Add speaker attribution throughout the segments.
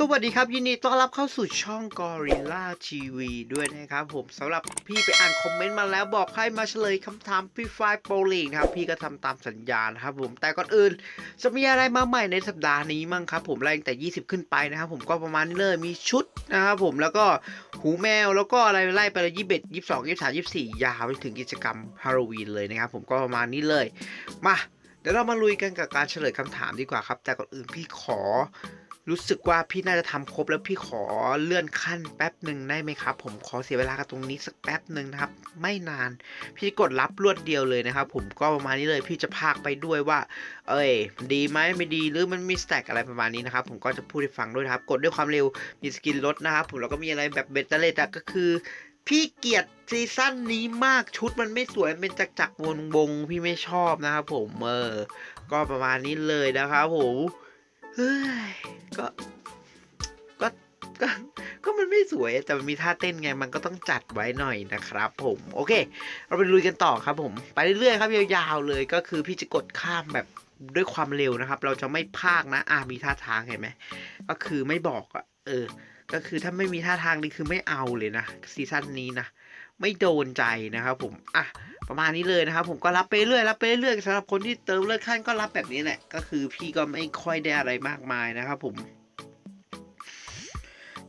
Speaker 1: สวัสดีครับ ยินดีต้อนรับเข้าสู่ช่อง Gorilla TV ด้วยนะครับผมสำหรับพี่ไปอ่านคอมเมนต์มาแล้วบอกให้มาเฉลยคำถามพี่ไฟโปรลิงนะครับ พี่ก็ทำตามสัญญานะครับผมแต่ก่อนอื่น จะมีอะไรมาใหม่ในสัปดาห์นี้มั่งครับ ผมไล่ตั้งแต่ 20 ขึ้นไปนะครับผมก็ประมาณนี้เลยมีชุดนะครับผมแล้วก็หูแมวแล้วก็อะไรไล่ไปเลยยี่สิบยี่สิบสองยี่สิบสามยี่สิบสี่ยาวไปถึงกิจกรรมฮาโลวีนเลยนะครับผมก็ประมาณนี้เลยมาเดี๋ยวเรามาลุยกันกับการเฉลยคำถามดีกว่าครับ แต่ก่อนอื่นพี่ขอ รู้สึกว่าพี่น่าจะทำครบแล้วพี่ขอเลื่อนขั้นแป๊บหนึ่งได้ไหมครับ ผมขอเสียเวลากับตรงนี้สักแป๊บหนึ่งนะครับ ไม่นาน พี่กดรับรวดเดียวเลยนะครับ ผมก็ประมาณนี้เลยพี่จะพากไปด้วยว่า เอ้ยดีไหมไม่ดีหรือมันมีสแต็กอะไรประมาณนี้นะครับ ผมก็จะพูดให้ฟังด้วยนะครับ กดด้วยความเร็วมีสกินลดนะครับ ผมแล้วก็มีอะไรแบบเบตเตอร์เลตก็คือพี่เกลียดซีซั่นนี้มากชุดมันไม่สวยเป็นจักจักวงวงพี่ไม่ชอบนะครับผมเออก็ประมาณนี้เลยนะครับผม เฮ้ยก็ก็ก็ก็มันไม่สวยแต่มันมีท่าเต้นไงมันก็ต้องจัดไว้หน่อยนะครับ ผมโอเค เราไปลุยกันต่อครับ ผมไปเรื่อยๆครับยาวๆเลยก็คือพี่จะกดข้ามแบบด้วยความเร็วนะครับ เราจะไม่พากนะ อ่ามีท่าทางเห็นไหมก็คือไม่บอกอะเออ ก็คือถ้าไม่มีท่าทางนี่คือไม่เอาเลยนะซีซั่นนี้นะไม่โดนใจนะครับผมอะ ประมาณนี้เลยนะครับ ผมก็รับไปเรื่อยรับไปเรื่อยสำหรับคนที่เติมเลือดขั้นก็รับแบบนี้แหละ ก็คือพี่ก็ไม่ค่อยได้อะไรมากมายนะครับ ผม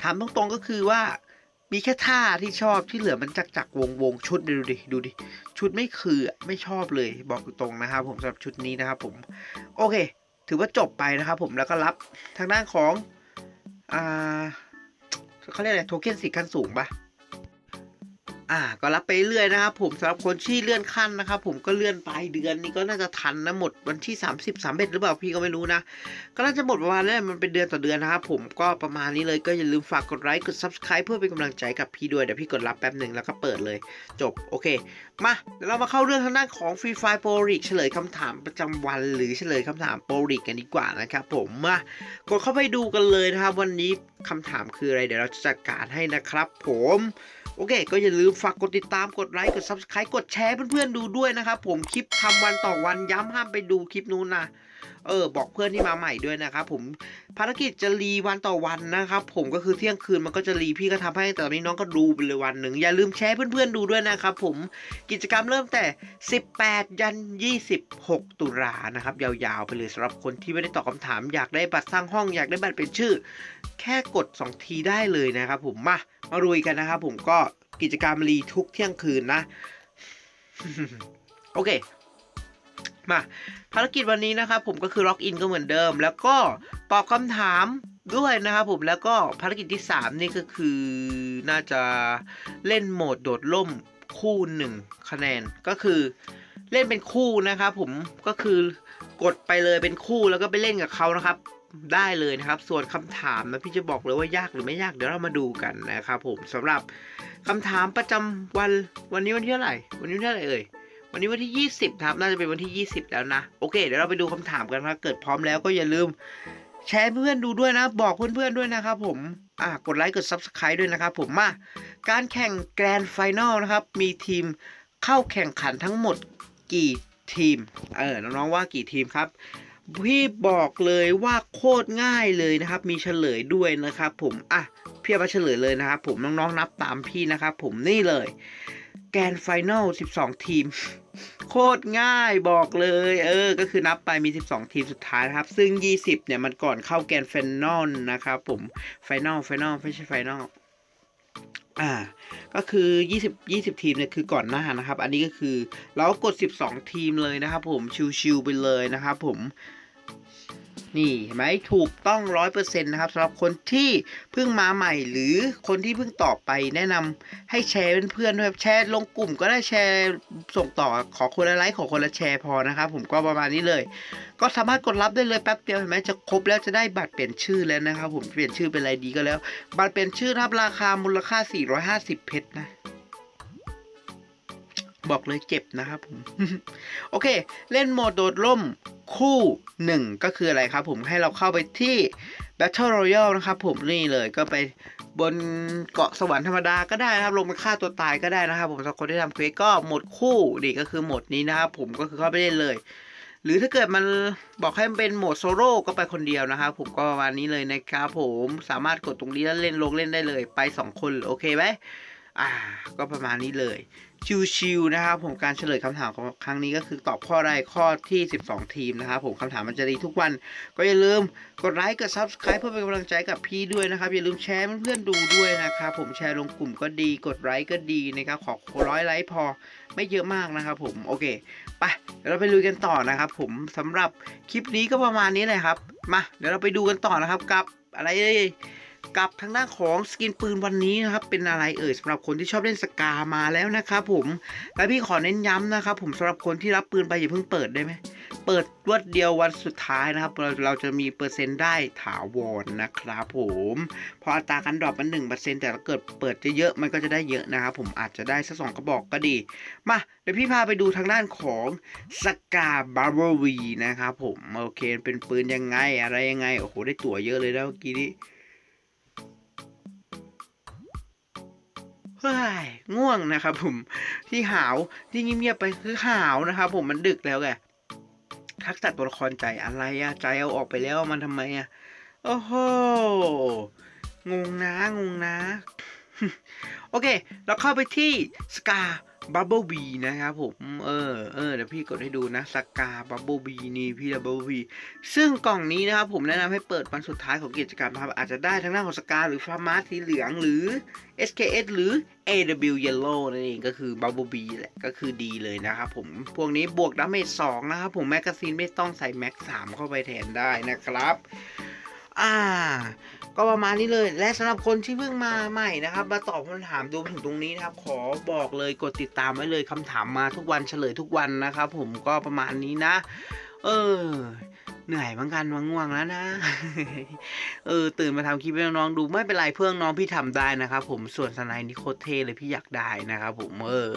Speaker 1: ถามตรงๆก็คือว่ามีแค่ท่าที่ชอบที่เหลือมันจักจักวงวงชุดดูดิดูดิ ชุดไม่คือไม่ชอบเลยบอกตรงนะครับ ผมสำหรับชุดนี้นะครับ ผม โอเค ถือว่าจบไปนะครับผมแล้วก็รับทางด้านของอ่าเขาเรียกอะไรโทเค็นสิทธิ์ขั้นสูงปะ อ่าก็รับไปเรื่อยนะครับผมสำหรับคนที่เลื่อนขั้นนะครับผมก็เลื่อนปลายเดือนนี้ก็น่าจะทันนะหมดวันที่ 30 31หรือเปล่าพี่ก็ไม่รู้นะ ก็น่าจะหมดประมาณนั้มันเป็นเดือนต่อเดือนนะครับผมก็ประมาณนี้เลยก็อย่าลืมฝากกดไลค์กด subscribe เพื่อเป็นกำลังใจกับพี่ด้วยเดี๋ยวพี่กดรับแป๊บหนึ่งแล้วก็เปิดเลย จบโอเคมาเดี๋ยวเรามาเข้าเรื่องทางด้านของ Free Fire Pro League เฉลยคำถามประจำวัน หรือเฉลยคำถาม Pro League กันดีกว่านะครับผมมากดเข้าไปดูกันเลยนะครับวันนี้คำถามคืออะไรเดี๋ยวเราจะจัดการให้นะครับผม โอเค ก็อย่าลืมฝากกดติดตามกดไลค์กด subscribe กดแชร์เพื่อนๆดูด้วยนะครับผมคลิปทำวันต่อวันย้ำห้ามไปดูคลิปนู้นนะ เออ บอกเพื่อนที่มาใหม่ด้วยนะครับผมภารกิจจะรีวันต่อวันนะครับผมก็คือเที่ยงคืนมันก็จะรีพี่ก็ทำให้แต่ตอนนี้น้องก็ดูไปเลยวันหนึ่งอย่าลืมแชร์เพื่อนๆดูด้วยนะครับผมกิจกรรมเริ่มแต่ 18 ยัน 26 ตุลานะครับยาวๆไปเลยสำหรับคนที่ไม่ได้ตอบคำถามอยากได้บัตรสร้างห้องอยากได้บัตรเป็นชื่อ แค่กด 2 ทีได้เลยนะครับผมมามารุยกันนะครับผมก็กิจกรรมรีทุกเที่ยงคืนนะโอเค มาภารกิจวันนี้นะครับผมก็คือล็อกอินก็เหมือนเดิม แล้วก็ตอบคำถามด้วยนะครับผมแล้วก็ภารกิจที่ 3 นี่ก็คือน่าจะเล่นโหมดโดดล่มคู่หนึ่งคะแนนก็คือเล่นเป็นคู่นะครับผมก็คือกดไปเลยเป็นคู่แล้วก็ไปเล่นกับเขานะครับ ได้เลยนะครับ ส่วนคำถามนะพี่จะบอกเลยว่ายากหรือไม่ยากเดี๋ยวเรามาดูกันนะครับผมสำหรับคำถามประจำวันวันนี้วันที่เท่าไหร่ วันนี้วันที่เท่าไหร่เอ่ย วันนี้วันที่ 20ครับ น่าจะเป็นวันที่ 20 แล้วนะ โอเค เดี๋ยวเราไปดูคำถามกันครับเกิดพร้อมแล้วก็อย่าลืม แชร์เพื่อนดูด้วยนะ บอกเพื่อนๆด้วยนะครับผม อ่ากดไลค์ กด Subscribe ด้วยนะครับผม มา การแข่งแกรนด์ไฟแนลนะครับ มีทีมเข้าแข่งขันทั้งหมดกี่ทีม เออ น้องๆว่ากี่ทีมครับ พี่บอกเลยว่าโคตรง่ายเลยนะครับ มีเฉลยด้วยนะครับผม อะ พี่เอามาเฉลยเลยนะครับผม น้องๆนับตามพี่นะครับผมนี่เลย กนไฟแนล12 ทีม โคตรง่ายบอกเลย เออ ก็คือนับไปมี 12 ทีมสุดท้ายนะครับ ซึ่ง 20 เนี่ย มันก่อนเข้าแกนไฟแนลนะครับผมไฟแนลไฟแนลไม่ใช่ไฟแนลอ่า ก็คือ 20 20 ทีมเนี่ยคือก่อนหน้านะครับ อันนี้ก็คือเราก็กด12 ทีมเลยนะครับผมชิวๆไปเลยนะครับผม นี่เห็นไหมถูกต้องร้อยเปอร์เซ็นต์นะครับสำหรับคนที่เพิ่งมาใหม่หรือคนที่เพิ่งตอบไปแนะนำให้แชร์เพื่อนๆด้วยครับแชร์ลงกลุ่มก็ได้แชร์ส่งต่อขอคนละไลค์ขอคนละแชร์พอนะครับผมก็ประมาณนี้เลย ก็สามารถกดรับได้เลยแป๊บเดียวเห็นไหมจะครบแล้วจะได้บัตรเปลี่ยนชื่อแล้วนะครับผมเปลี่ยนชื่อเป็นอะไรดีก็แล้ว บัตรเปลี่ยนชื่อครับราคามูลค่า 450 เพชรนะ บอกเลยเจ็บนะครับผม โอเค เล่นโหมดโดดร่มคู่หนึ่งก็คืออะไรครับผมให้เราเข้าไปที่ Battle Royale นะครับผมนี่เลยก็ไปบนเกาะสวรรค์ธรรมดาก็ได้นะครับ ลงไปฆ่าตัวตายก็ได้นะครับผมสำหรับคนที่ทำเควสก็โหมดคู่นี่ก็คือโหมดนี้นะครับผมก็คือเข้าไปเล่นเลย หรือถ้าเกิดมันบอกให้มันเป็นโหมดโซโล่ก็ไปคนเดียวนะครับผมก็ประมาณนี้เลยนะครับผมสามารถกดตรงนี้แล้วเล่นลงเล่นได้เลย ไป 2 คนโอเคไหม อ่า ก็ประมาณนี้เลย ชิวๆนะครับผมการเฉลยคำถามของครั้งนี้ก็คือตอบข้อใดข้อที่ 12 ทีมนะครับผมคำถามมันจะดีทุกวัน ก็อย่าลืมกดไลค์กด subscribe เพื่อเป็นกำลังใจกับพี่ด้วยนะครับ อย่าลืมแชร์เพื่อนๆดูด้วยนะครับผมแชร์ลงกลุ่มก็ดี กดไลค์ก็ดีนะครับขอร้อยไลค์พอไม่เยอะมากนะครับผมโอเคไปเดี๋ยวเราไปลุยกันต่อนะครับ ผมสำหรับคลิปนี้ก็ประมาณนี้เลยครับมาเดี๋ยวเราไปดูกันต่อนะครับกับอะไรเอ่ย กับทางด้านของสกินปืนวันนี้นะครับเป็นอะไรเอ่ยสำหรับคนที่ชอบเล่นสกามาแล้วนะครับผมและพี่ขอเน้นย้ำนะครับผมสำหรับคนที่รับปืนไปอย่าเพิ่งเปิดได้ไหมเปิดรวดเดียววันสุดท้ายนะครับเราเราจะมีเปอร์เซ็นต์ได้ถาวรนะครับผมเพออัตราการดรอปมันหนึ่งเปอร์เซ็นต์แต่ถ้าเกิดเปิดเยอะๆมันก็จะได้เยอะนะครับผมอาจจะได้สักสองกระบอกก็ดี มาเดี๋ยวพี่พาไปดูทางด้านของสกาบาร์บวีนะครับผมโอเคเป็นปืนยังไงอะไรยังไงโอ้โหได้ตั๋วเยอะเลยนะเมื่อกี้นี้ เฮ้ยง่วงนะครับผมที่หาวที่เงียบๆไปคือหาวนะครับผมมันดึกแล้วแกทักษะตัวละครใจอะไรอะใจเอาออกไปแล้วมันทำไมอะโอ้โหงงนะงงนะ โอเค เราเข้าไปที่สกา บับเบิลบีนะครับผม เออ เออ เดี๋ยวพี่กดให้ดูนะสกาบับเบิลบีนี่พี่บับเบิลบีซึ่งกล่องนี้นะครับผมแนะนำให้เปิดวันสุดท้ายของกิจกรรมครับ อาจจะได้ทั้งหน้าของสกาหรือฟาร์มาสีเหลืองหรือ SKS หรือ AW Yellow นั่นเองก็คือ Bubble Bee แหละ ก็คือดีเลยนะครับผม พวกนี้บวกดาเมจ2นะครับผม แมกกาซีนไม่ต้องใส่แม็ก3เข้าไปแทนได้นะครับ อ่า ก็ประมาณนี้เลย และสำหรับคนที่เพิ่งมาใหม่นะครับ มาตอบคำถามดูถึงตรงนี้นะครับ ขอบอกเลยกดติดตามไว้เลยคำถามมาทุกวันเฉลยทุกวันนะครับผมก็ประมาณนี้นะ เออเหนื่อยเหมือนกันมางง่วงแล้วนะ เออ ตื่นมาทำคลิปให้น้องๆดูไม่เป็นไรเพื่อนน้องพี่ทำได้นะครับผมส่วนสไนด์นี่โคตรเท่เลยพี่อยากได้นะครับผมเออ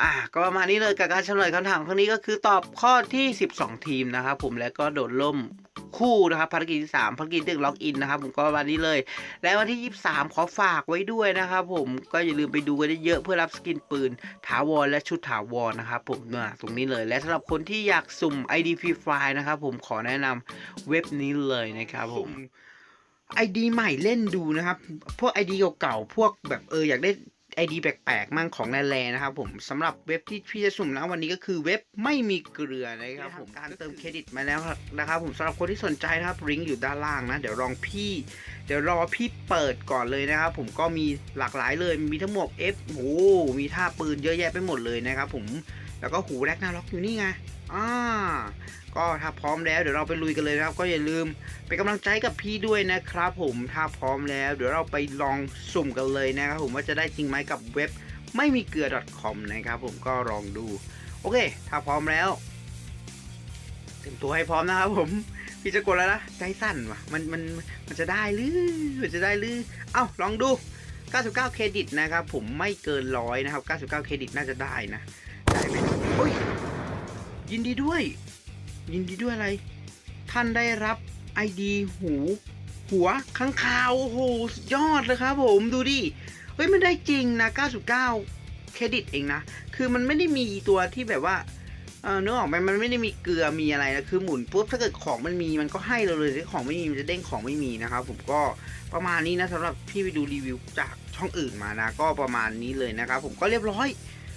Speaker 1: อะก็ประมาณนี้เลยกับการเฉลยคำถามครั้งนี้ก็คือตอบข้อที่ 12 ทีมนะครับผมแล้วก็โดดล่ม คู่นะครับภารกิจที่3ภารกิจดึกล็อกอินนะครับผมก็ประมาณนี้เลย และวันที่ 23 ขอฝากไว้ด้วยนะครับผมก็อย่าลืมไปดูกันเยอะเพื่อรับสกินปืนถาวรและชุดถาวรนะครับผมเนี่ยตรงนี้เลย และสำหรับคนที่อยากสุ่ม ID Free Fire นะครับผมขอแนะนำเว็บนี้เลยนะครับผม ID ใหม่เล่นดูนะครับ พวก ID เก่าๆ พวกแบบเอออยากได้ ID แปลกๆมั่งของแร่ๆนะครับผมสำหรับเว็บที่พี่จะสุ่มนะวันนี้ก็คือเว็บไม่มีเกลือนะครับผมการเติมเครดิตมาแล้วนะครับผมสำหรับคนที่สนใจนะครับลิงก์อยู่ด้านล่างนะ เดี๋ยวลองพี่ เดี๋ยวรอพี่เปิดก่อนเลยนะครับผมก็มีหลากหลายเลยมีทั้งหมวก F โอ้มีท่าปืนเยอะแยะไปหมดเลยนะครับผม แล้วก็หูแร็กหน้าล็อกอยู่นี่ไงอ่าก็ถ้าพร้อมแล้วเดี๋ยวเราไปลุยกันเลยนะครับก็อย่าลืมเป็นกำลังใจกับพี่ด้วยนะครับผมถ้าพร้อมแล้ว เดี๋ยวเราไปลองสุ่มกันเลยนะครับผมว่าจะได้จริงไหมกับเว็บไม่มีเกลือ .com นะครับผมก็ลองดู โอเค ถ้าพร้อมแล้วเตรียมตัวให้พร้อมนะครับผมพี่จะกดแล้วนะใจสั่นว่ะมันมันมันจะได้หรือมันจะได้หรือเอ้าลองดู 99 เครดิตนะครับผมไม่เกินร้อยนะครับ 99 เครดิตน่าจะได้นะ ได้ไหมโอ้ยยินดีด้วย ยินดีด้วยอะไร ท่านได้รับ ID หู หัวข้างคาวโอ้โหสุดยอดเลยครับผมดูดิเฮ้ยมันได้จริงนะ 99 เครดิตเองนะ คือมันไม่ได้มีตัวที่แบบว่าเออนึกออกไหมมันไม่ได้มีเกลือมีอะไรนะคือหมุนปุ๊บถ้าเกิดของมันมีมันก็ให้เราเลยถ้าของไม่มีมันจะเด้งของไม่มีนะครับผมก็ประมาณนี้นะสำหรับพี่ไปดูรีวิวจากช่องอื่นมานะ ก็ประมาณนี้เลยนะครับผมก็เรียบร้อย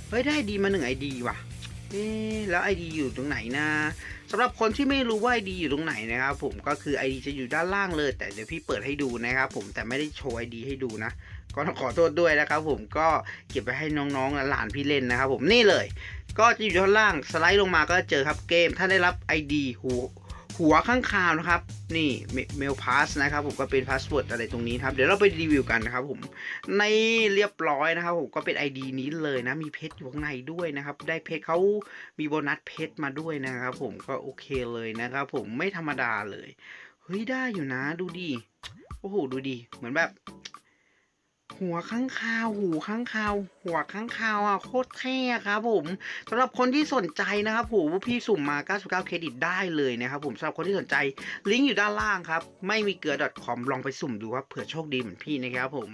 Speaker 1: เฮ้ยได้ดีมาหนึ่งไอดีว่ะเอ๊แล้วไอดีอยู่ตรงไหนนะสำหรับคนที่ไม่รู้ว่า ID อยู่ตรงไหนนะครับผมก็คือ ID จะอยู่ด้านล่างเลย แต่เดี๋ยวพี่เปิดให้ดูนะครับผมแต่ไม่ได้โชว์ ID ให้ดูนะก็ต้องขอโทษด้วยนะครับผมก็เก็บไว้ให้น้องๆและหลานพี่เล่นนะครับผมนี่เลย ก็จะอยู่ด้านล่างสไลด์ลงมาก็เจอครับเกม ถ้าได้รับ ID หัว หัวข้างคาวนะครับ นี่เมลพาสนะครับผมก็เป็นพาสเวิร์ดอะไรตรงนี้ครับ เดี๋ยวเราไปรีวิวกันนะครับผมในเรียบร้อยนะครับผมก็เป็น ID นี้เลยนะ มีเพชรอยู่ข้างในด้วยนะครับ ได้เพชรเขามีโบนัสเพชรมาด้วยนะครับผมก็โอเคเลยนะครับผมไม่ธรรมดาเลย เฮ้ยได้อยู่นะดูดิโอ้โหดูดิเหมือนแบบ หัวข้างคาวหูข้างคาว หัวข้างคาวอะโคตรเท่ครับผมสำหรับคนที่สนใจนะครับผมพี่สุ่มมา 99 เครดิตได้เลยนะครับผมสำหรับคนที่สนใจลิงก์อยู่ด้านล่างครับ ไม่มีเกลือ .com ลองไปสุ่มดูว่าเผื่อโชคดีเหมือนพี่นะครับผม